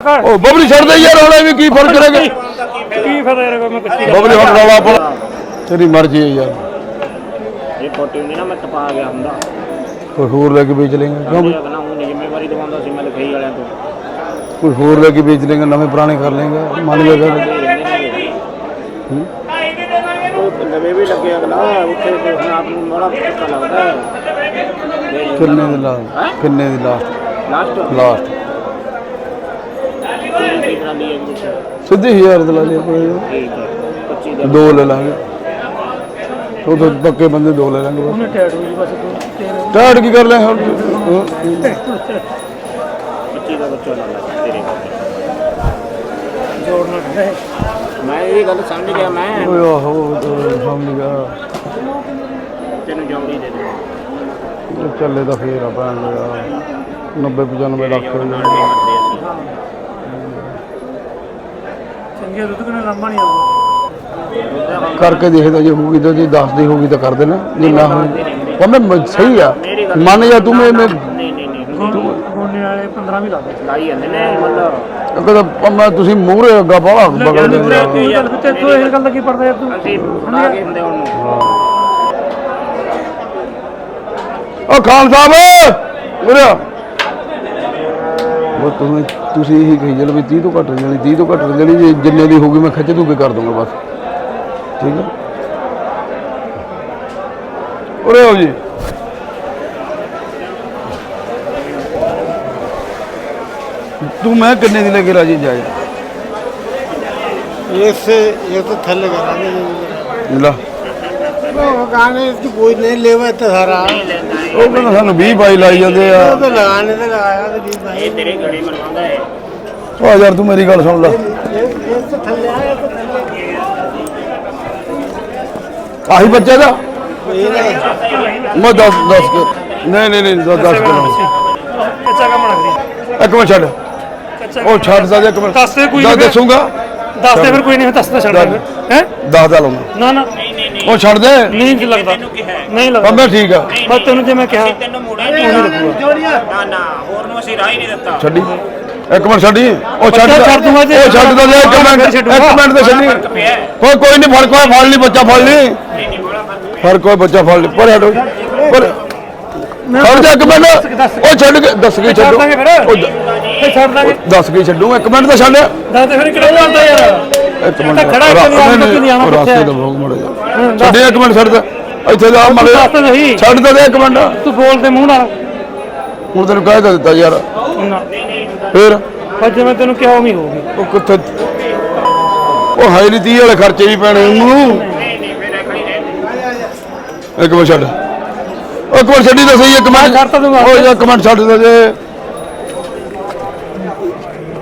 ਉਹ ਬਬਲੀ ਛੱਡ ਦੇ ਯਾਰ ਹੁਣ ਵੀ ਕੀ ਫ਼ਰਕ ਰਹੇਗਾ? ਕੀ ਫਾਇਦਾ ਯਾਰ ਮੈਂ ਬਬਲੀ ਹੁਣ ਰੌਲਾ ਆਪਣਾ ਤੇਰੀ ਮਰਜ਼ੀ ਹੈ ਯਾਰ। ਇਹ ਪੋਟੀ ਹੁੰਦੀ ਨਾ ਮੈਂ ਤਪਾ ਗਿਆ ਹੁੰਦਾ। ਕੋਈ ਹੋਰ ਲੈ ਕੇ ਵੇਚ ਲੇਗਾ ਕਿਉਂ? ਮੈਂ ਕਹਿੰਦਾ ਹੁਣ ਜ਼ਿੰਮੇਵਾਰੀ ਦਵਾਉਂਦਾ ਸੀ ਮੈਂ ਲਿਖਾਈ ਵਾਲਿਆਂ ਤੋਂ। ਕੋਈ ਹੋਰ ਲੈ ਕੇ ਵੇਚ ਲੇਗਾ ਨਵੇਂ ਪੁਰਾਣੇ ਕਰ ਲੇਗਾ ਮੰਨ ਲਿਆ ਕਰ। ਉਹ ਲਵੇ ਵੀ ਲੱਗੇ ਅਗਲਾ ਉੱਥੇ ਤੇ ਹੁਣ ਆਪ ਨੂੰ ਬੜਾ ਪਤਾ ਲੱਗਦਾ ਹੈ। ਕਿੰਨੇ ਦੀ ਲਾਸਟ ਕਿੰਨੇ ਦੀ ਲਾਸਟ ਲਾਸਟ ਲਾਸਟ ਹੈ ਸਿੱਧੀ ਹਜ਼ਾਰ ਦੀ ਲਾ ਲਿਆ ਕੋਈ ਠੀਕ ਹੈ 25 ਦਾ। ਦੋ ਲੈ ਲਾਂਗੇ। ਉਹ ਤਾਂ ਪੱਕੇ ਬੰਦੇ ਦੋ ਲੈ ਲਾਂਗੇ ਬਸ। ਉਹਨੇ ਟੈਟ ਹੋਈ ਬਸ ਤੂੰ ਤੇਰੇ। ਟਾੜ ਕੀ ਕਰ ਲੈ ਹੁਣ? 25 ਦਾ ਬੱਚਾ ਲਾ ਲਾ ਤੇਰੇ ਕੋਲ। ਜੋੜਨਾ ਹੈ ਮੈਂ ਇਹ ਗੱਲ ਸਮਝ ਗਿਆ ਮੈਂ। ਓਏ ਆਹੋ ਉਹ ਤਾਂ ਸਮਝ ਗਿਆ। ਤੈਨੂੰ ਜੌੜੀ ਦੇ ਦੂੰ। ਚੱਲੇ ਤਾਂ ਫੇਰ ਆ। ਭੈਣ ਦਾ 90 95 ਲੱਖ ਹੋ ਜਾਣਾ। ਚੰਗੇ ਦੁੱਧ ਕਿਨੇ ਲੰਮਾ ਨਹੀਂ ਆਉਂਦਾ। ਕਰਕੇ ਦੇਖਦਾ ਜੇ ਹੋਊਗੀ ਤਾਂ ਜੇ 10 ਦੀ ਹੋਊਗੀ ਤਾਂ ਕਰ ਦੇਣਾ ਜੇ ਨਾ ਉਹ ਮੈਂ ਸਹੀ ਆ। ਮੰਨ ਜਾ ਤੂੰ ਮੈਂ ਨਹੀਂ ਨਹੀਂ ਨਹੀਂ ਗੋਨੇ ਵਾਲੇ 15 ਵੀ ਲਾ ਦੇ। ਲਾਈ ਜਾਂਦੇ ਨੇ ਮਤਲਬ। ਕਹਿੰਦਾ ਮੈਂ ਤੁਸੀਂ ਮੂਹਰੇ ਅੱਗਾ ਬਾਹਲਾ ਬਗਲ ਦੇ ਤੂੰ ਗੱਲ ਤੇ ਤੂੰ ਇਹ ਗੱਲ ਦਾ ਕੀ ਪੜਦਾ ਯਾਰ ਤੂੰ? ਅਸੀਂ ਲਾ ਕੇ ਹੁੰਦੇ ਉਹਨੂੰ। ਓ ਖਾਨ ਸਾਹਿਬ! ਉਰੇ। ਉਹ ਤੁਸੀਂ ਤੁਸੀਂ ਹੀ ਕਹੀ ਚਲੋ ਵੀ 30 ਤੋਂ ਘੱਟ ਨਹੀਂ 30 ਤੋਂ ਘੱਟ ਨਹੀਂ ਜੇ ਜਿੰਨੇ ਦੀ ਹੋਊਗੀ ਮੈਂ ਖਿੱਚ ਦੂਗੇ ਕਰ ਦੂੰਗਾ ਬਸ। ਠੀਕ ਹੈ? ਉਰੇ ਆਓ ਜੀ। ਤੂੰ ਮੈਂ ਕਿੰਨੇ ਦੀ ਲੈ ਕੇ ਰਾਜੀ ਜਾਇਆ ਇਸ ਇਹ ਤਾਂ ਥੱਲੇ ਕਰਾਂਗੇ ਲਾ। ਉਹ ਗਾਣੇ ਇਸ ਕੋਈ ਨਹੀਂ ਲੈਵਾ ਤਾਂ ਸਾਰਾ। ਉਹ ਕਹਿੰਦਾ ਸਾਨੂੰ 20 ਬਾਈ ਲਾਈ ਜਾਂਦੇ ਆ। ਉਹ ਤਾਂ ਤੂੰ ਮੇਰੀ ਗੱਲ ਸੁਣ ਲੈ। ਆਹੀ ਬੱਚੇ ਦਾ ਮੈਂ ਦਸ 10 ਨਹੀਂ ਨਹੀਂ ਨਹੀਂ 10 10 ਕੱਚਾ ਇੱਕ ਮਿੰਟ ਛੱਡ। ਉਹ ਛੱਡ ਜਾ ਇੱਕ ਮਿੰਟ। ਦੱਸ ਕੋਈ ਦੱਸੂਗਾ। ਦੱਸ ਦੇ ਫਿਰ ਕੋਈ ਨਹੀਂ ਦੱਸ ਦੇ ਛੱਡ ਦੇ ਹੈ? 10 ਦਾ ਲਾਉਣਾ। ਨਾ ਨਾ। ਉਹ ਛੱਡ ਦੇ। ਨਹੀਂ ਜੀ ਲੱਗਦਾ। ਨਹੀਂ ਲੱਗਦਾ। ਬੰਦਾ ਠੀਕ ਆ। ਬਸ ਤੈਨੂੰ ਜੇ ਮੈਂ ਕਿਹਾ ਤੈਨੂੰ ਮੋੜਾ ਨਹੀਂ। ਨਾ ਨਾ ਹੋਰ ਨੂੰ ਅਸੀਂ ਰਾਹ ਹੀ ਨਹੀਂ ਦਿੱਤਾ। ਛੱਡੀ। ਇੱਕ ਮਿੰਟ ਛੱਡੀ। ਉਹ ਛੱਡ ਬੱਚਾ ਦਾ- ਛੱਡ ਦੂੰਗਾ ਜੇ- ਉਹ ਛੱਡ ਦਾ ਦੇ ਇੱਕ ਮਿੰਟ। ਇੱਕ ਮਿੰਟ ਤੇ ਛੱਡੀ। ਕੋਈ ਕੋਈ ਨਹੀਂ ਫੜ ਕੋਈ ਫੜ ਲਈ ਬੱਚਾ ਫੜ ਲਈ। ਫੜ ਕੋਈ ਬੱਚਾ ਫੜ ਲਈ। ਪਰ ਹਟੋ। ਪਰ ਖੜ ਜਾ ਇੱਕ ਮਿੰਟ। ਉਹ ਛੱਡ ਕੇ ਦੱਸ ਕੇ ਛੱਡ। ਛੱਡ ਦਾਂਗੇ। ਦੱਸ ਕੇ ਛੱਡੂ ਇੱਕ ਮਿੰਟ ਤਾਂ ਛੱਡ। ਦੱਸ ਫਿਰ ਕਿਹੜਾ ਜਾਂਦਾ ਯਾਰ। ਇੱਕ ਮਿੰਟ ਤਾਂ ਖੜਾ ਇੱਕ ਨਹੀਂ ਰਾਸਤੇ ਦਾ ਭੋਗ ਮੜ ਜਾ। ਛੱਡੀ ਇੱਕ ਮਿੰਟ ਛੱਡ ਇੱਥੇ ਜਾ ਮੜ ਦੱਸ ਤਾਂ ਸਹੀ। ਛੱਡ ਤਾਂ ਦੇ ਇੱਕ ਮਿੰਟ। ਤੂੰ ਬੋਲ ਦੇ ਮੂੰਹ ਨਾਲ। ਹੁਣ ਤੈਨੂੰ ਕਹਿ ਤਾਂ ਦਿੱਤਾ ਯਾਰ। ਨਾ। ਫੇਰ? ਬਸ ਜਿਵੇਂ ਤੈਨੂੰ ਕਿਹਾ ਉਵੇਂ ਹੀ ਹੋਊਗੀ। ਉਹ ਕਿੱਥੇ? ਉਹ ਹਾਈ ਨਹੀਂ 30 ਵਾਲੇ ਖਰਚੇ ਵੀ ਪੈਣੇ ਉਹਨੂੰ। ਨਹੀਂ ਨਹੀਂ ਫਿਰ ਖੜੀ ਰਹਿ ਇੱਕ ਮਿੰਟ ਛੱਡ। ਇੱਕ ਮਿੰਟ ਛੱਡੀ ਤਾਂ ਸਹੀ ਇੱਕ ਮਿੰਟ। ਛੱਡ ਤਾਂ ਦੂੰਗਾ। ਉਹ ਇੱਕ ਮਿੰਟ ਛੱਡ ਦੇ ਜੇ।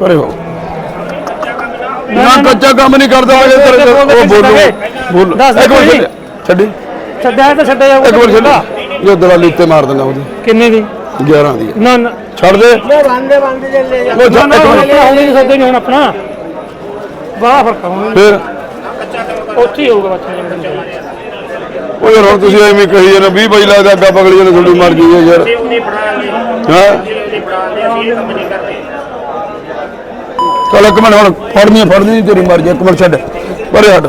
ਪਰੇ ਹੋ ਨਾ ਕੱਚਾ ਕੰਮ ਨਹੀਂ ਕਰਦਾ ਹੈਗਾ ਤੇਰੇ ਉਹ ਬੋਲੋ ਬੋਲੋ। ਇੱਕ ਮਿੰਟ ਛੱਡੀ। ਛੱਡਿਆ ਤਾਂ ਛੱਡਿਆ ਜਾਊਗਾ ਇੱਕ ਮਿੰਟ ਛੱਡੀ। ਇਹ ਦਲਾਲੀ ਤੇ ਮਾਰ ਦਿੰਦਾ ਉਹਦੀ। ਕਿੰਨੇ ਦੀ? 11 ਦੀ ਨਾ ਨਾ। ਛੱਡ ਦੇ। ਬੰਦੇ ਬੰਦੇ ਜੇ ਲੈ ਜਾ। ਉਹ ਜਾ ਨਹੀਂ ਸਕਦੇ ਨਹੀਂ ਹੁਣ ਆਪਣਾ। ਬੜਾ ਫ਼ਰਕ ਹੋਣਾ। ਫਿਰ? ਉੱਥੇ ਹੋਊਗਾ ਬੱਚਾ ਉਹ ਯਾਰ ਹੁਣ ਤੁਸੀਂ ਐਵੇਂ ਕਹੀ ਜਾਂਦੇ 20 ਬਾਈ ਲੱਗਦਾ ਅੱਗਾ ਪਗੜੀ ਜਾਂਦੇ ਤੁਹਾਡੀ ਮਰਜ਼ੀ ਹੈ ਯਾਰ। ਹਾਂ? ਚੱਲ ਇੱਕ ਮਿੰਟ ਹੁਣ ਫੜਨੀ ਫੜਨੀ ਤੇਰੀ ਮਰਜ਼ੀ ਇੱਕ ਮਿੰਟ ਛੱਡ। ਪਰੇ ਹਟ।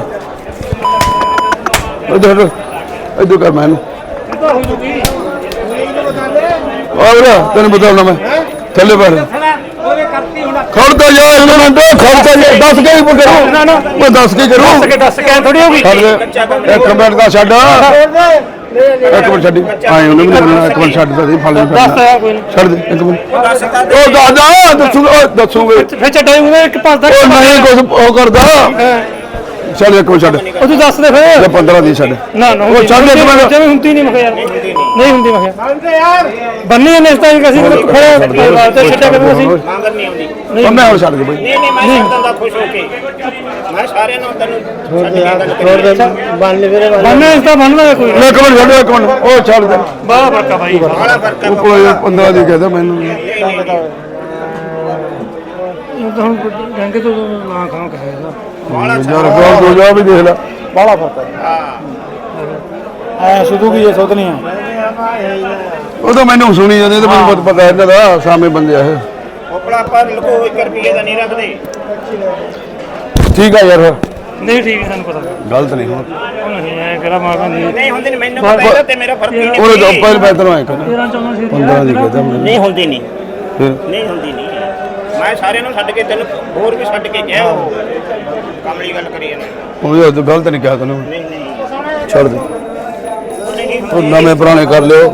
ਇੱਧਰ ਇੱਧਰ ਕਰ ਮੈਨੂੰ। ਆ ਵੀਰਾ ਤੈਨੂੰ ਬਤਾਉਣਾ ਮੈਂ। ਥੱਲੇ ਬੈਠ। ਖੜਦਾ ਜਾ ਇੱਕ ਮਿੰਟ ਖੜਦਾ ਜਾ ਦੱਸ ਕੇ ਹੀ ਕਰੂ। ਮੈਂ ਦੱਸ ਕੇ ਕਰੂ। ਦੱਸ ਕੇ ਦੱਸ ਕੇ ਥੋੜੀ ਹੋਗੀ ਇੱਕ ਮਿੰਟ ਦਾ ਛੱਡ। ਇੱਕ ਮਿੰਟ ਛੱਡੀ। ਆਏ ਉਹਨੇ ਵੀ ਬੋਲਣਾ ਇੱਕ ਮਿੰਟ ਛੱਡ ਦੇ ਫਲ ਨਹੀਂ ਛੱਡਣਾ ਛੱਡ ਦੇ ਇੱਕ ਮਿੰਟ। ਉਹ ਦਾਦਾ ਦੱਸੂਗਾ ਦੱਸੂਗੇ। ਫਿਰ ਛੱਡਾਈ ਉਹਨੇ ਇੱਕ ਭੱਜਦਾ ਉਹ ਨਹੀਂ ਕੁਝ ਉਹ ਕਰਦਾ। ਚੱਲ ਇੱਕ ਮਿੰਟ ਛੱਡ। ਉਹ ਤੂੰ ਦੱਸ ਦੇ ਫਿਰ। 15 ਦੀ ਛੱਡ। ਨਾ ਨਾ ਉਹ ਛੱਡ ਦੇ ਮੈਂ ਹੁੰਦੀ ਨਹੀਂ ਮਖਿਆ ਨਹੀਂ ਹੁੰਦੀ ਮਖਿਆ ਬੰਦੇ ਯਾਰ। ਬੰਨੀ ਨੇ ਇਸ ਤਾਂ ਅਸੀਂ ਖੜੇ ਪਰਿਵਾਰ ਤੇ ਛੱਡਿਆ ਕਰੂ ਅਸੀਂ। ਮੰਗਰ ਨਹੀਂ ਮੈਂ ਛੱਡ ਦੇ ਬਈ। ਨਹੀਂ ਨਹੀਂ ਮੈਂ ਛੱਡਣ ਖੁਸ਼ ਹੋ ਕੇ। ਹੈ ਸੁਣੀ ਜਾਂਦੇ ਪਤਾ ਇਹਨਾਂ ਦਾ ਸਾਵੇਂ ਬੰਦੇ ਆ ਇਹ। ਪਰ ਲਕੋ 1 ਰੁਪਏ ਦਾ ਨਹੀਂ ਰੱਖਦੇ। ਠੀਕ ਆ ਯਾਰ ਫਿਰ। ਨਹੀਂ ਠੀਕ ਹੈ ਸਾਨੂੰ ਪਤਾ। ਗਲਤ ਨਹੀਂ ਹੁਣ। ਉਹ ਨਹੀਂ ਐ ਕਿਹੜਾ ਮਾਰਦਾ ਨਹੀਂ ਨਹੀਂ ਹੁੰਦੀ ਨਹੀਂ ਮੈਨੂੰ ਪਤਾ ਇਹਦਾ ਤੇ ਮੇਰਾ ਫ਼ਰਕ ਹੀ। ਨਹੀਂ ਪਹਿਲੇ ਮੈਂ ਤੈਨੂੰ ਐਂ ਕਹਿੰਦਾ 13 14 ਸੀ 15 ਦੀ ਕਹਤਾ ਮੈਨੂੰ ਨਹੀਂ ਹੁੰਦੀ ਨਹੀਂ ਫਿਰ? ਨਹੀਂ ਹੁੰਦੀ ਨਹੀਂ ਮੈਂ ਸਾਰਿਆਂ ਨੂੰ ਛੱਡ ਕੇ ਤੈਨੂੰ ਹੋਰ ਵੀ ਛੱਡ ਕੇ ਗਿਆ। ਉਹ ਕਮਲੀ ਗੱਲ ਕਰੀ ਜਾਂਦਾ। ਉਹ ਤੂੰ ਗਲਤ ਨਹੀਂ ਕਿਹਾ ਤੈਨੂੰ। ਨਹੀਂ ਨਹੀਂ। ਛੱਡ ਦੇ। ਉਹ ਨਵੇਂ ਪੁਰਾਣੇ ਕਰ ਲਿਓ।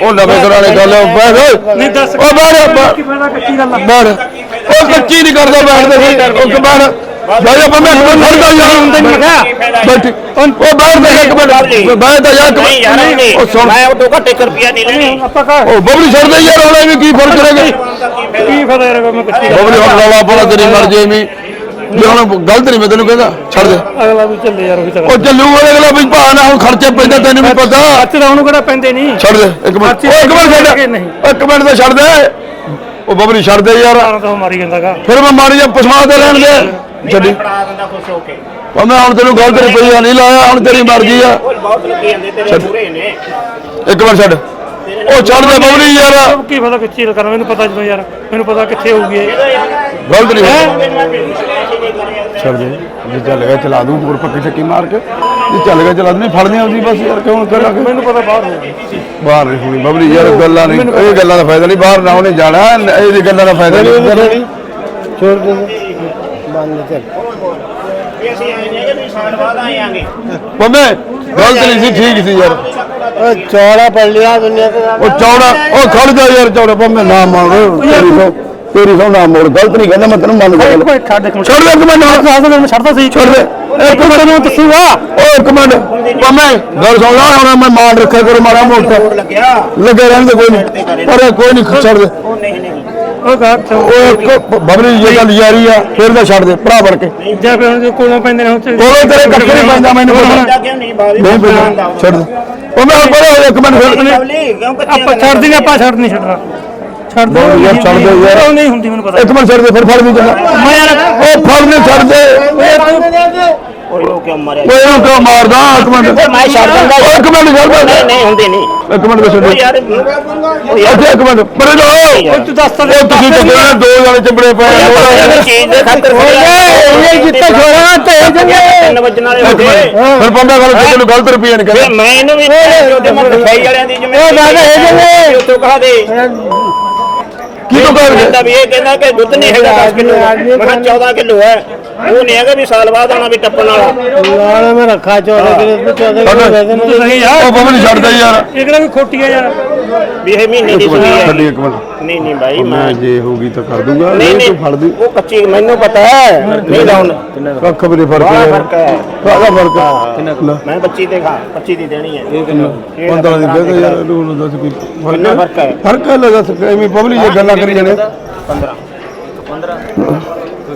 ਉਹ ਨਵੇਂ ਪੁਰਾਣੇ ਕਰ ਲਿਓ। ਬੈਠ ਓਏ। ਨਹੀਂ ਦੱਸ ਉਹ ਬਾਹਰ ਕੀ ਫਾਇਦਾ ਕੱਚੀ ਗੱਲ। ਆ ਬਾਹਰ ਉਹ ਕੱਚੀ ਨਹੀਂ ਕਰਦਾ ਬੈਠਦੇ ਸੀ ਉਹ ਕਿ ਬਾਹਰ ਜਾਈ ਆਪਾਂ ਮੈਂ ਖੜਦਾ ਯਾਰ ਹੁੰਦਾ ਨਹੀਂ ਕਿਹਾ ਬੈਠ। ਉਹ ਬਾਹਰ ਦੇ ਇੱਕ ਮਿੰਟ ਬਾਹਰ ਦਾ ਯਾਰ ਨਹੀਂ ਯਾਰ ਨਹੀਂ। ਉਹ ਸੁਣ। ਮੈਂ ਉਹ ਤੋਂ ਘੱਟ 1 ਰੁਪਿਆ ਨਹੀਂ ਲੈਣੀ। ਆਪਾਂ ਕਾ ਉਹ ਬਬਲੀ ਛੱਡ ਦੇ ਯਾਰ ਹੁਣ ਵੀ ਕੀ ਫ਼ਰਕ ਰਹੇਗਾ ਕੀ ਫਾਇਦਾ ਯਾਰ ਮੈਂ ਕੱਚੀ ਗੱਲ ਬਬਲੀ ਹੁਣ ਰੌਲਾ ਪਾਉਣਾ ਤੇਰੀ ਮਰਜ਼ੀ ਐਵੇਂ ਵੀ। ਹੁਣ ਗਲਤ ਨਹੀਂ ਮੈਂ ਤੈਨੂੰ ਕਹਿੰਦਾ। ਛੱਡ ਦੇ। ਅਗਲਾ ਵੀ ਚੱਲੇ ਯਾਰ ਉਹ ਵੀ ਚੱਲ। ਉਹ ਚੱਲੂ ਉਹਦੇ ਅਗਲਾ ਵੀ ਭਾਅ ਨਾ ਹੁਣ ਖਰਚੇ ਪੈਂਦਾ ਤੈਨੂੰ ਵੀ ਪਤਾ। ਅੱਛਾ ਤਾਂ ਉਹਨੂੰ ਕਿਹੜਾ ਪੈਂਦੇ ਨਹੀਂ ਛੱਡ ਦੇ ਇੱਕ ਮਿੰਟ। ਉਹ ਇੱਕ ਮਿੰਟ ਲੱਗੇ ਛੱਡ ਨਹੀਂ। ਇੱਕ ਮਿੰਟ ਤਾਂ ਛੱਡ ਦੇ। ਉਹ ਬਬਲੀ ਛੱਡ ਦੇ ਯਾਰ। ਤਾਂ ਤਾਂ ਉਹ ਮਾਰੀ ਜਾਂਦਾਗਾ ਫਿਰ ਮੈਂ ਮਾਰੀ ਜਾ ਪਸਮਾ ਤੇ ਲੈਣ ਦੇ ਜੱਡੀ ਫੜਾ ਦਿੰਦਾ ਖੁਸ਼ ਹੋ ਕੇ। ਉਹ ਮੈਂ ਹੁਣ ਤੈਨੂੰ ਗਲਤ ਰੁਪਈਆ ਨਹੀਂ ਲਾਇਆ ਹੁਣ ਤੇਰੀ ਮਰਜ਼ੀ ਆ। ਇੱਕ ਵਾਰ ਛੱਡ। ਉਹ ਛੱਡ ਦੇ ਬੌਲੀ ਯਾਰ। ਕੀ ਪਤਾ ਕਿ ਚੀਲ ਮੈਨੂੰ ਪਤਾ ਜਦੋਂ ਯਾਰ ਮੈਨੂੰ ਪਤਾ ਕਿੱਥੇ ਹੋਊਗੀ ਇਹ। ਗਲਤ ਨਹੀਂ ਛੱਡ ਜੇ ਚੱਲ ਗਿਆ ਚਲਾ ਦੂੰ ਪੂਰ ਪੱਕੀ ਛੱਕੀ ਮਾਰ ਕੇ। ਜੇ ਚੱਲ ਗਿਆ ਚਲਾ ਦੂੰ ਫੜਨੀ ਆਉਂਦੀ ਬਸ ਯਾਰ ਕਿਉਂ ਕਰ ਲੱਗ ਮੈਨੂੰ ਪਤਾ ਬਾਹਰ ਹੋਊਗੀ। ਬਾਹਰ ਨਹੀਂ ਹੋਣੀ ਬਬਲੀ ਯਾਰ ਗੱਲਾਂ ਨਹੀਂ ਇਹ ਗੱਲਾਂ ਦਾ ਫਾਇਦਾ ਨਹੀਂ ਬਾਹਰ ਨਾ ਉਹਨੇ ਜਾਣਾ ਇਹ ਗੱਲਾਂ ਦਾ ਫਾਇਦਾ ਨਹੀਂ ਛੋੜ ਦੇ। ਗਲਤ ਨਹੀਂ ਸੀ ਠੀਕ ਸੀ ਯਾਰ। ਓ ਚੌੜਾ ਪੜ ਲਿਆ ਦੁਨੀਆ ਤੇ ਨਾਲ। ਚੌੜਾ ਉਹ ਖੜ ਜਾ ਯਾਰ ਚੌੜਾ ਪੰਮੇ ਨਾ ਮੋੜ ਤੇਰੀ ਸੌ ਤੇਰੀ ਸੌ ਨਾ ਮੋੜ ਗਲਤ ਨਹੀਂ ਕਹਿੰਦਾ ਮੈਂ ਤੈਨੂੰ ਮੰਨ ਗਿਆ। ਛੱਡ ਦੇ ਛੱਡ ਦੇ ਇੱਕ ਮਿੰਟ ਹਾਂ ਛੱਡਦਾ ਸੀ। ਛੱਡ ਦੇ। ਇੱਕ ਮਿੰਟ ਨੂੰ ਦੱਸੂਗਾ ਉਹ ਇੱਕ ਮਿੰਟ ਪੰਮੇ ਗੱਲ ਸੁਣ ਲਾ ਹੁਣ ਮੈਂ ਮਾਰ ਰੱਖਿਆ ਕਰੋ ਮਾਰਾ ਮੋਟਾ। ਲੱਗਿਆ। ਲੱਗੇ ਰਹਿਣ ਦੇ ਕੋਈ ਨਹੀਂ। ਅਰੇ ਕੋਈ ਨਹੀਂ ਛੱਡ ਦੇ। ਉਹ ਨਹੀਂ ਨਹੀਂ। ਉਹ ਘਰ ਉਹ ਇੱਕ ਬਬਲੀ ਜੇ ਗੱਲ ਯਾਰੀ ਆ ਫਿਰ ਤਾਂ ਛੱਡ ਦੇ ਭਰਾ ਬਣ ਕੇ। ਜੇ ਫਿਰ ਜੇ ਕੋਲੋਂ ਪੈਂਦੇ ਨੇ ਹੁਣ ਕੋਲੇ ਤੇਰੇ ਕੱਖ ਨਹੀਂ ਪੈਂਦਾ ਮੈਨੂੰ ਪਤਾ। ਨਹੀਂ ਪੈਂਦਾ ਛੱਡ ਦੇ। ਉਹ ਮੈਂ ਬੜਾ ਇੱਕ ਮਿੰਟ ਫਿਰ ਆਪਾਂ ਛੱਡ ਦਿੰਦੇ ਆਪਾਂ ਛੱਡ ਨਹੀਂ ਛੱਡਣਾ। ਛੱਡ ਦੋ ਯਾਰ, ਛੱਡ ਦਿਓ ਯਾਰ। ਉਹ ਨਹੀਂ ਹੁੰਦੀ ਮੈਨੂੰ ਪਤਾ। ਇੱਕ ਮਿੰਟ ਛੱਡ ਦੇ ਫਿਰ ਫੜ ਚੰਗਾ ਮੈਂ ਯਾਰ ਉਹ ਫੜ ਨਹੀਂ ਛੱਡ ਦੇ। ਉਹ ਕਿਉਂ ਮਾਰਿਆ? ਮਾਰਦਾ? ਇੱਕ ਮਿੰਟ। ਮੈਂ ਛੱਡ ਦਿੰਦਾ ਓਏ ਇੱਕ ਮਿੰਟ ਛੱਡ ਦੇ ਨਹੀਂ ਨਹੀਂ ਹੁੰਦੀ ਨਹੀਂ। ਇੱਕ ਮਿੰਟ ਉਹ ਦੇ ਯਾਰ ਉਹ ਯਾਰ। ਅੱਛਾ ਇੱਕ ਮਿੰਟ। ਪਰੇ ਜਾਓ। ਤੂੰ ਦੱਸ ਤਾਂ ਉਹ ਤੁਸੀਂ ਚੱਲੇ ਦੋ। ਜਣੇ ਚਿੰਬੜੇ ਪਏ ਆ, ਦੋ। ਚੀਜ਼ ਦੇ ਖਾਤਰ ਇਹ ਜਿੱਤੇ ਛੋੜਾ ਤੇ ਤਿੰਨ ਵੱਜਣ ਵਾਲੇ ਇੱਕ ਹੋ ਗਏ ਮਿੰਟ ਫਿਰ ਪੰਮੇ ਗੱਲ ਕਿਸੇ ਨੂੰ ਗਲਤ ਰੁਪਈਆ ਨਹੀਂ ਫਿਰ ਕਹਿੰਦਾ ਮੈਂ ਇਹਨੂੰ ਵੀ ਉਹਦੇ ਖਾਈ ਵਾਲਿਆਂ ਦੀ ਜਿਵੇਂ ਉਹ ਗੱਲ ਇਹ ਜਿਵੇਂ- ਉਹ ਤੋਂ ਕਹਾ ਦੇ। ਇਹ ਕਹਿੰਦਾ ਕਿ ਦੁੱਧ ਨਹੀਂ ਹੈਗਾ 10 ਕਿਲੋ ਮੈਂ ਹੈ। ਉਹ ਨਹੀਂ ਹੈਗਾ ਵੀ ਸਾਲ ਬਾਅਦ ਆਣਾ ਵੀ ਟੱਪਣ ਵਾਲਾ। ਲਾਣਾ ਮੈਂ ਰੱਖਾ 14 ਕਿਲੋ 14 ਕਿਲੋ ਦੇ ਦੇਣਾ ਸਹੀ ਉਹ ਬਵਨ ਛੱਡਦਾ ਯਾਰ। ਇਹ ਕਿਹੜਾ ਵੀ ਖੋਟੀ ਯਾਰ? ਵੀ ਇਹ ਮਹੀਨੇ ਦੀ ਮਿੰਟ ਹੈ। ਛੱਡੀ ਇੱਕ ਮਿੰਟ। ਨਹੀਂ ਨਹੀਂ ਭਾਈ ਮੈਂ ਮੈਂ ਜੇ ਹੋਗੀ ਤਾਂ ਕਰ ਦੂੰਗਾ। ਨਹੀਂ ਤੂੰ ਫੜ ਦੀ ਉਹ ਕੱਚੀ ਮੈਨੂੰ ਪਤਾ ਹੈ। ਨਹੀਂ ਲਾਉਣ ਕੱਖ ਵੀ ਫ਼ਰਕ ਬੜਾ ਹੈ। ਫ਼ਰਕ ਹੈ। ਕਾਹਦਾ ਫ਼ਰਕ ਹੈ। ਲੈ, ਮੈਂ 25 ਤੇ ਖਾ 25 ਦੀ ਦੇਣੀ ਹੈ। 15 ਦੀ ਦੇ ਦੇ ਯਾਰ ਇਹਨੂੰ ਹੁਣ ਦੱਸ ਕੀ ਕਿੰਨਾ ਫ਼ਰਕ ਹੈ? ਫ਼ਰਕ ਹੈ ਲੱਗਾ ਸਕ ਐਵੇਂ ਪਬਲਿਕ ਇਹ ਗੱਲਾਂ ਕਰੀ ਜਾਣੇ 15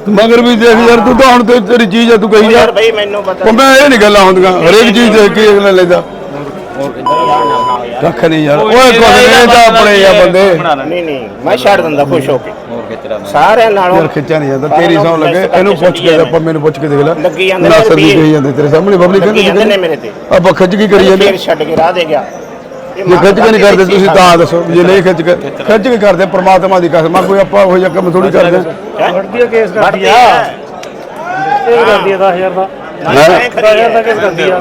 ਮਗਰ ਵੀ ਦੇਖ ਯਾਰ ਤੂੰ ਤਾਂ ਹੁਣ ਤੇ ਤੇਰੀ ਚੀਜ਼ ਹੈ ਤੂੰ ਕਹੀ ਜਾ ਯਾਰ ਭਾਈ ਮੈਨੂੰ ਪਤਾ ਉਹ ਮੈਂ ਇਹ ਨਹੀਂ ਗੱਲਾਂ ਹੁੰਦੀਆਂ ਹਰੇਕ ਚੀਜ਼ ਦੇਖ ਕੇ ਅਗਲਾ ਲੈਂਦਾ। ਨਾ ਨਾ ਕੱਖ ਨਹੀਂ ਯਾਰ। ਓਏ ਕੁਝ ਨਹੀਂ ਤਾਂ ਆਪਣੇ ਆ ਬੰਦੇ। ਨਹੀਂ ਨਹੀਂ ਮੈਂ ਛੱਡ ਦਿੰਦਾ ਖੁਸ਼ ਹੋ ਕੇ। ਸਾਰਿਆਂ ਨਾਲੋਂ ਯਾਰ ਖਿੱਚਿਆ ਨਹੀਂ ਜਾਂਦਾ ਤੇਰੀ ਸੌ ਲੱਗੇ। ਇਹਨੂੰ ਪੁੱਛ ਕੇ ਆਪਾਂ ਮੈਨੂੰ ਪੁੱਛ ਕੇ ਦੇਖ ਲੈ। ਲੱਗੀ ਜਾਂਦੇ ਨਾ ਨੇ ਸੱਦੀ ਰੁਪਈਏ। ਕਹੀ ਜਾਂਦੇ ਤੇਰੇ ਸਾਹਮਣੇ ਪਬਲਿਕ ਲੱਗੀ ਜਾਂਦੇ ਨੇ ਕਹਿੰਦੇ ਮੇਰੇ ਤੇ। ਆਪਾਂ ਖਿੱਚ ਕੀ ਕਰੀ ਜਾਂਦੇ। ਫੇਰ ਛੱਡ ਕੇ ਰਾਹ ਦੇ ਗਿਆ। ਇਹ ਜੇ ਖਿੱਚ ਕੇ ਨਹੀਂ ਕਰਦੇ ਤੁਸੀਂ ਤਾਂ ਦੱਸੋ ਜੇ ਨਹੀਂ ਖਿੱਚ ਕੇ ਖਿੱਚ ਕੇ ਕਰਦੇ ਪ੍ਰਮਾਤਮਾ ਦੀ ਕਸਮ। ਆ ਕੋਈ ਆਪਾਂ ਉਹ ਜਿਹਾ ਕੰਮ ਥੋੜੀ ਕਰਦੇ। ਹੈਂ? ਵੜਦੀ ਆ ਕੇਸ ਕਰਦੀ ਵੜਦੀ ਆ। ਹੈ। ਇਹ ਕਰਦੀ ਆ 10000 ਦਾ। ਖਰੀ 10000 ਦਾ ਕੇਸ ਕਰਦੀ ਆ।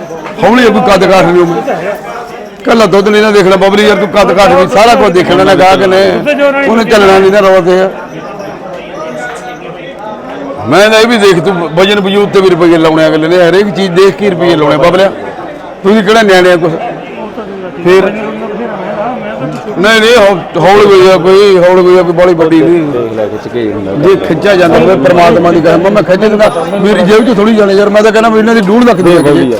ਹੌਲੀ ਕੋਈ ਕੱਦ ਕਾਠ ਨਹੀਂ ਉਹ ਕੱਲਾ ਦੁੱਧ ਨਹੀਂ ਨਾ ਦੇਖਣਾ ਬਬਲੀ ਯਾਰ ਤੂੰ ਕੱਦ ਕਾਠ ਵੀ ਸਾਰਾ ਕੁਝ ਦੇਖਣਾ ਨਾ ਗਾ ਨੇ। ਉਹਨੇ ਚੱਲਣਾ ਨਹੀਂ ਨਾ ਰੋਡ ਤੇ ਮੈਂ ਤਾਂ ਇਹ ਵੀ ਦੇਖ, ਤੂੰ ਵਜਨ ਵਜੂਦ ਤੇ ਵੀ ਰੁਪਏ ਲਾਉਣੇ ਅਗਲੇ ਨੇ, ਹਰੇਕ ਚੀਜ਼ ਦੇਖ ਕੇ ਰੁਪਏ ਲਾਉਣੇ, ਬਬਲਿਆ। ਤੁਸੀਂ ਕਿਹੜਾ ਨਿਆਣੇ ਆ ਕੁਛ? ਫਿਰ ਨਹੀਂ ਨਹੀਂ, ਹੌ- ਹੌਲੀ ਹੋਈ ਆ ਕੋਈ, ਹੌਲੀ ਹੋਈ ਆ ਕੋਈ ਬੜੀ ਵੱਡੀ ਨਹੀਂ। ਦੇਖ ਲੈ ਖਿੱਚ ਕੇ ਜੇ ਖਿੱਚਿਆ ਜਾਂਦਾ ਹੋਵੇ ਪਰਮਾਤਮਾ ਦੀ ਕਸਮ, ਮੈਂ ਖਿੱਚ ਦਿੰਦਾ। ਮੇਰੀ ਜੇਬ 'ਚ ਥੋੜੀ ਜਾਣੇ ਯਾਰ, ਮੈਂ ਤਾਂ ਕਹਿੰਦਾ ਵੀ ਇਹਨਾਂ ਦੀ 2 ਲੱਖ ਦੀ ਹੈਗੀ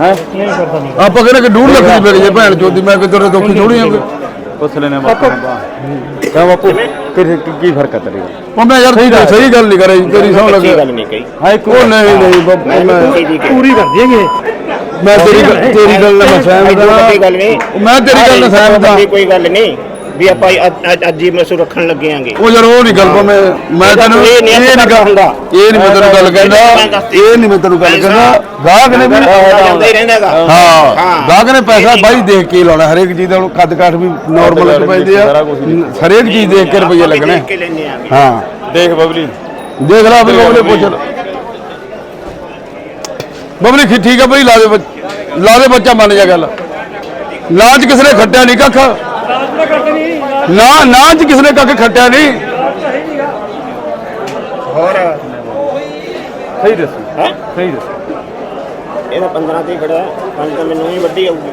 ਹੈ? ਨਹੀਂ ਕਰਦਾ ਨਹੀਂ ਆਪਾਂ ਕਹਿੰਦੇ ਕਿ 2 ਲੱਖ ਦੀ ਵਿਕ ਜੇ ਭੈਣ ਚੋਦੀ ਮੈਂ ਕੋਈ ਤੇਰੇ ਦੁੱਖੀ ਥੋੜੀ ਆ ਪੁੱਛ ਲੈਣੇ ਬਾਪੂ ਕਾ ਬਾਪੂ? ਫਿਰ ਕੀ- ਕੀ ਫ਼ਰਕ ਹੈ ਤੇਰੇ ਉਹ ਮੈਂ ਯਾਰ ਸਹੀ ਗੱਲ ਨਹੀਂ ਕਰੀ ਤੇਰੀ ਸੌ ਲੱਗੇ। ਗੱਲ ਨਹੀਂ ਕਹੀ। ਹਾਂ ਇੱਕ ਉਹ ਨਹੀਂ ਨਹੀਂ ਬ- ਮੈਂ ਪੂਰੀ ਕਰ ਦੇਗੇ। ਮੈਂ ਤੇਰੀ ਤੇਰੀ ਗੱਲ ਨਾਲ ਮੈਂ ਸਹਿਮਤ ਹਾਂ। ਮੈਂ ਤੇਰੀ ਗੱਲ ਨਾਲ ਸਹਿਮਤ ਹਾਂ। ਕੋਈ ਗੱਲ ਨਹੀਂ। ਵੀ ਆਪਾਂ ਅੱਜ- ਅੱਜ- ਅੱਜ ਹੀ ਮਸੂ ਰੱਖਣ ਲੱਗੇ ਆਂਗੇ। ਉਹ ਯਾਰ ਉਹ ਨਹੀਂ ਗੱਲ ਪਾ ਮੈਂ ਮੈਂ ਇਹਦਾ ਤੈਨੂੰ ਕੋਈ ਇਹ ਨਿਯਤ ਨਹੀਂ ਕਰਦਾ ਗੱਲ ਹੁੰਦਾ। ਇਹ ਨਹੀਂ ਮੈਂ ਤੈਨੂੰ ਗੱਲ ਕਹਿੰਦਾ। ਇਹ ਨਹੀਂ ਮੈਂ ਤੈਨੂੰ ਗੱਲ ਕਹਿੰਦਾ ਗਾਹਕ ਨੇ ਵੀ ਜਾਂਦਾ ਹੀ ਰਹਿੰਦਾ ਹੈਗਾ। ਹਾਂ। ਹਾਂ। ਗਾਹਕ ਨੇ ਪੈਸਾ ਬਾਈ ਦੇਖ ਕੇ ਹੀ ਲਾਉਣਾ ਹਰੇਕ ਚੀਜ਼ ਦਾ ਹੁਣ ਕੱਦ ਕਾਠ ਵੀ ਨਾਰਮਲ ਪੈਂਦੇ ਆ। ਹਰੇਕ ਚੀਜ਼ ਦੇਖ ਕੇ ਰੁਪਈਏ ਲੱਗਣੇ ਦੇਖ ਕੇ ਲੈਣੇ ਆਂਗੇ ਹਾਂ। ਦੇਖ ਬਬਲੀ। ਦੇਖ ਲੈ ਵੀ ਉਹਨੇ ਪੁੱਛ ਲੈ। ਬਬਲੀ ਠੀਕ- ਠੀਕ ਆ ਬਈ ਲਾ ਦੇ ਬੱਚ- ਲਾ ਦੇ ਬੱਚਾ ਮੰਨ ਜਾ ਗੱਲ। ਲਾਂਚ ਕਿਸ ਨੇ ਖੱਟਿਆ ਨਹੀਂ ਕੱਖ। ਨਾ ਨਾ ਚ ਕਿਸ ਨੇ ਕੱਖ ਖੱਟਿਆ ਨਹੀਂ। ਹੋਰ। ਸਹੀ ਦੱਸੀ। ਹੈ? ਸਹੀ ਦੱਸੀ। ਇਹਦਾ 15 ਤੇ ਹੀ ਖੜਾ ਪੰਜ ਤਾਂ ਮੈਨੂੰ ਹੀ ਵੱਡੀ ਆਊਗੀ।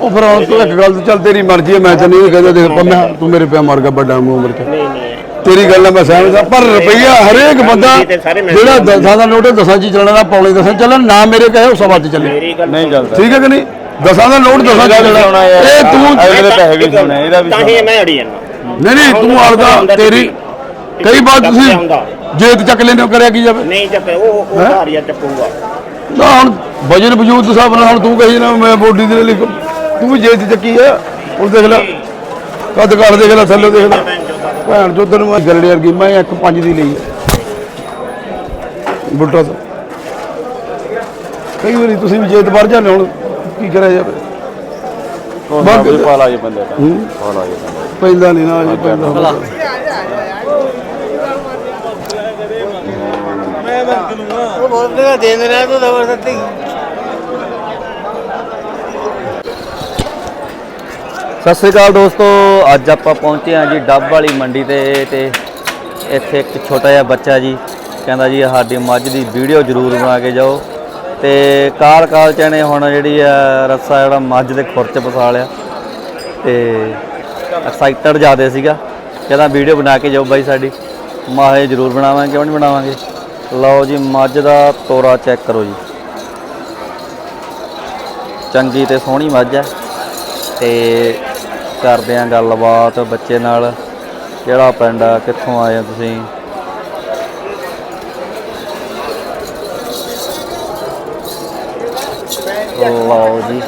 ਉਹ ਫਿਰ ਹੁਣ ਤੂੰ ਇੱਕ ਗੱਲ ਤੇ ਚੱਲ ਤੇਰੀ ਮਰਜ਼ੀ ਹੈ ਮੈਂ ਤਾਂ ਨਹੀਂ ਕਹਿੰਦਾ ਦੇਖ ਪੰਮਿਆ ਤੂੰ ਮੇਰੇ ਪਿਆ ਮਰ ਗਿਆ ਵੱਡਾ ਉਮਰ ਚ ਨਹੀਂ ਨਹੀਂ। ਤੇਰੀ ਗੱਲ ਨਾਲ ਮੈਂ ਸਹਿਮਤ ਹਾਂ ਪਰ ਰੁਪਈਆ ਹਰੇਕ ਬੰਦਾ ਜਿਹੜਾ ਦਸਾਂ ਦਾ ਨੋਟ ਦਸਾਂ ਚ ਚੱਲਣਾ ਪੌਣੇ ਦਸਾਂ ਚੱਲਣ ਨਾ ਮੇਰੇ ਕਹੇ ਉਸ ਸਵਾਦ ਚ ਚੱਲੇ। ਗੱਲ ਨਹੀਂ ਚੱਲਦਾ। ਠੀਕ ਹੈ ਕਿ ਨਹੀਂ? ਦਸਾਂ ਦਾ ਨੋਟ ਦਸਾਂ ਸੁਣਾ ਯਾਰ। ਇਹ ਤੂੰ ਅਗਲੇ ਦੇ ਪੈਸੇ ਵੀ ਸੁਣੇ ਇਹਦਾ ਵੀ ਤਾਂ ਹੀ ਮੈਂ ਅੜੀ ਜਾਂਦਾ। ਨਹੀਂ ਨਹੀਂ ਤੂੰ ਆਲਦਾ ਤੇਰੀ ਕਈ ਵਾਰ ਤੁਸੀਂ ਜੇਤ ਚੱਕ ਲੈਂਦੇ ਹੋ ਕਰਿਆ ਕੀ ਜਾਵੇ? ਨਹੀਂ ਚੱਕੇ ਉਹ ਉਹ? ਧਾਰੀਆ ਚੱਕੂਗਾ। ਨਾ ਹੁਣ ਵਜਨ ਵਜੂਦ ਦੇ ਹਿਸਾਬ ਨਾਲ ਹੁਣ ਤੂੰ ਕਹੀ ਨਾ ਮੈਂ ਬੋਡੀ ਦੇ ਲਈ ਤੂੰ ਵੀ ਜੇਤ ਚੱਕੀ ਆ। ਉਹ ਦੇਖ ਲੈ ਕੱਦ ਕੱਦ ਦੇਖ ਲੈ ਥੱਲੇ ਦੇਖ ਲੈ। ਭੈਣ ਜੋ ਤੈਨੂੰ ਮੈਂ ਗਰੜੇ ਵਰਗੀ ਮੈਂ ਇੱਕ ਪੰਜ ਦੀ ਲਈ ਤੋਂ ਕਈ ਵਾਰੀ ਤੁਸੀਂ ਵੀ ਜੇਤ ਵਰ ਜਾਂਦੇ ਹੁਣ। ਕੀ ਕਰਿਆ ਜਾਵੇ? ਪਹਿਲਾਂ ਨਹੀਂ ਨਾ ਜੀ ਪਹਿਲਾਂ ਸਤਿ। ਸ੍ਰੀ ਅਕਾਲ ਦੋਸਤੋ ਅੱਜ ਆਪਾਂ ਪਹੁੰਚੇ ਹਾਂ ਜੀ ਡੱਬ ਵਾਲੀ ਮੰਡੀ ਤੇ ਤੇ ਇੱਥੇ ਇੱਕ ਛੋਟਾ ਜਿਹਾ ਬੱਚਾ ਜੀ ਕਹਿੰਦਾ ਜੀ ਸਾਡੀ ਮੱਝ ਦੀ ਵੀਡੀਓ ਜ਼ਰੂਰ ਬਣਾ ਕੇ ਜਾਓ। ਤੇ ਕਾਲ ਕਾਲ ਚ ਨੇ ਹੁਣ ਜਿਹੜੀ ਆ ਰੱਸਾ ਜਿਹੜਾ ਮੱਝ ਦੇ ਖੁਰ ਚ ਫਸਾ ਲਿਆ ਤੇ ਐਕਸਾਈਟਡ ਜ਼ਿਆਦੇ ਸੀਗਾ। ਕਹਿੰਦਾ ਵੀਡੀਓ ਬਣਾ ਕੇ ਜਾਓ ਬਾਈ ਸਾਡੀ। ਮਾਹੇ ਜ਼ਰੂਰ ਬਣਾਵਾਂਗੇ, ਕਿਉਂ ਨਹੀਂ ਬਣਾਵਾਂਗੇ? ਲਓ ਜੀ, ਮੱਝ ਦਾ ਤੋਰਾ ਚੈੱਕ ਕਰੋ ਜੀ। ਚੰਗੀ ਤੇ ਸੋਹਣੀ ਮੱਝ ਹੈ ਤੇ ਕਰਦੇ ਆਂ ਗੱਲਬਾਤ ਬੱਚੇ ਨਾਲ। ਕਿਹੜਾ ਪਿੰਡ ਆ, ਕਿੱਥੋਂ ਆਏ ਆ ਤੁਸੀਂ? ਲਓ ਜੀ